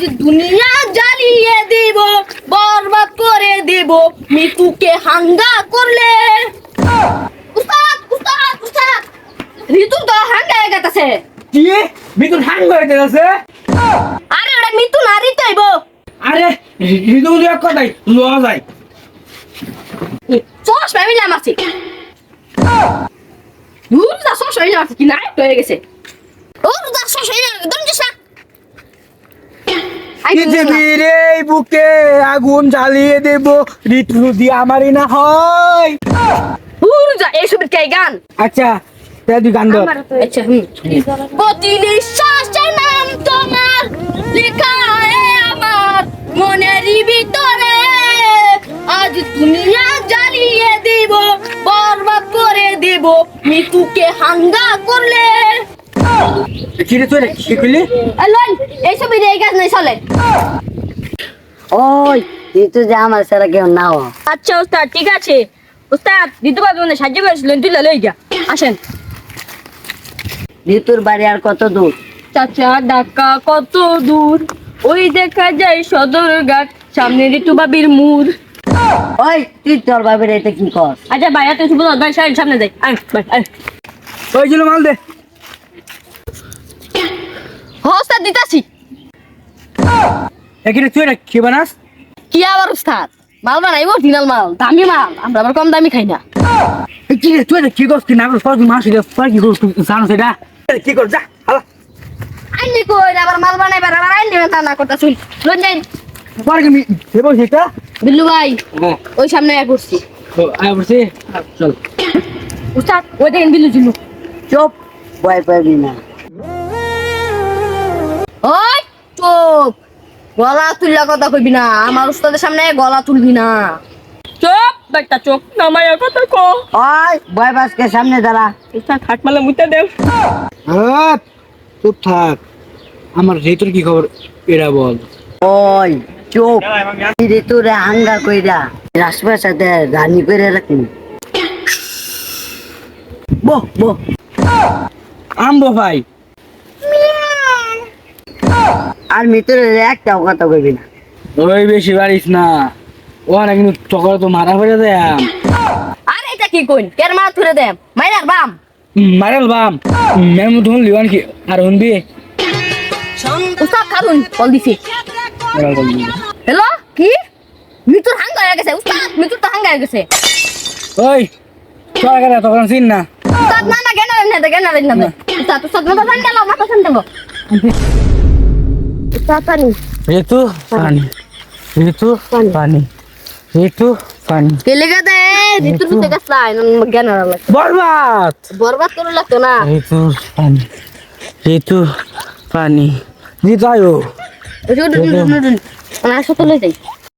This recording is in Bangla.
আজ দুনিয়া জ্বালিয়ে দিব বরবাদ করে দিব। মিতুকে হাঙ্গা করলে। উস্তাদ উস্তাদ উস্তাদ ঋতু তো হাঙ্গা হয়ে গেছে কি? মিতুন হাং হয়ে গেছে আরে ওটা মিতু না ঋতু আইব আরে ঋতু এক কথাই লওয়া যায়। চশ ফ্যামিলি দূর যা চশ কি নাই হয়ে গেছে। ও যা চশ আই, পৃথিবীর এই বুকে আগুন জ্বালিয়ে দেব? ঋতু যদি আমারই না হয়। দূর এই সবের কে গান? আচ্ছা তাই গান ধর। আচ্ছা প্রতি নিঃশ্বাসে নাম তোমার লেখা আমার মনের ভিতরে। আজ দুনিয়া জ্বালিয়ে দিব বরবাদ করে দেব। মৃত্যুকে হাঙ্গা করলে। কি রে তুই কি করলি? এলন এইসব এই গাছ নাই চলে ওই ঋতু যে আমার সারা কেউ নাও। আচ্ছা উস্তাদ ঠিক আছে। উস্তাদ দিতে পারবেন না সাহায্য করেছিলেন তুই লই গা আসেন। ঋতুর বাড়ি আর কত দূর? চাচা ঢাকা কত দূর? ওই দেখা যায় সদর ঘাট সামনে ঋতু বাবির মুর। ওই তুই তোর বাবির এতে কি কর? আচ্ছা ভাইয়া তুই শুভ ভাই সাইড সামনে যাই। আয় ভাই আয়। ওই ছিল মাল দে। হস্তাদ দিতাছি। তুই এটা কি বানাস? কি আবার উস্তাদ? মাল বানাইব? অরিজিনাল মাল। দামি মাল। আমরা আবার কম দামি খাই না। এই কি রে তুই এটা কি করছিস? না করছিস তুই মাস রে তুই কি করছিস তুই? জানো সেটা কি কর যা হালা। আইনি কই? আবার মাল বানাইবার আবার আইনি তা না করতা শুন লন যাই। পরে কি দেব সেটা বিল্লু ভাই ওই সামনে আয় করছি আয় বসে চল। উস্তাদ ওই দেখেন বিল্লু জিল্লু। চুপ ভয় পাবি না। ওই চুপ। গলা তুললা কথা কইবি না আমার উস্তাদের সামনে গলা তুলবি না। চুপ বেটা চোখ নামাইয়া কথা কো ওই ভয় বাসকে সামনে দাঁড়া। উস্তাদ হাট মালে মুইতা দেও। হ্যাঁ চুপ থাক। আমার ঋতুর কি খবর এরা বল। ওই চুপ ঋতুরে হাঙ্গা কইরা রাসপার সাথে রানি করে রাখি বহ বহ আম্বো ভাই। আর মিতরে একটাও কথা কইবি না ওই বেশি বাড়িস না ওখানে কিন্তু চকর তো মারা পড়ে দেয় আরে এটা কি কইন কেন মা তুলে দেম মাইরার বাম মারেল বাম মেম ধুন লিওয়ান কি আর হুনবি উস্তাদ খালুন বল দিছি হ্যালো কি মিতুর হাঙ্গা হয়ে গেছে উস্তাদ মিতুর তো হাঙ্গা হয়ে গেছে ওই তখন চিন না উস্তাদ না না গেনা না গেনা না উস্তাদ উস্তাদ মাথা ঠান্ডা লো মাথা ঠান্ডা পানি ঋতু পানি ঋতু পানি কেলে গেদে ঋতুর দিতে গেছলাই গেনা লাগে বরবাদ বরবাদ করে লাগতো না ঋতু পানি ঋতু পানি ঋতু আয়ো ওই যে ওটা না সাথে লই যাই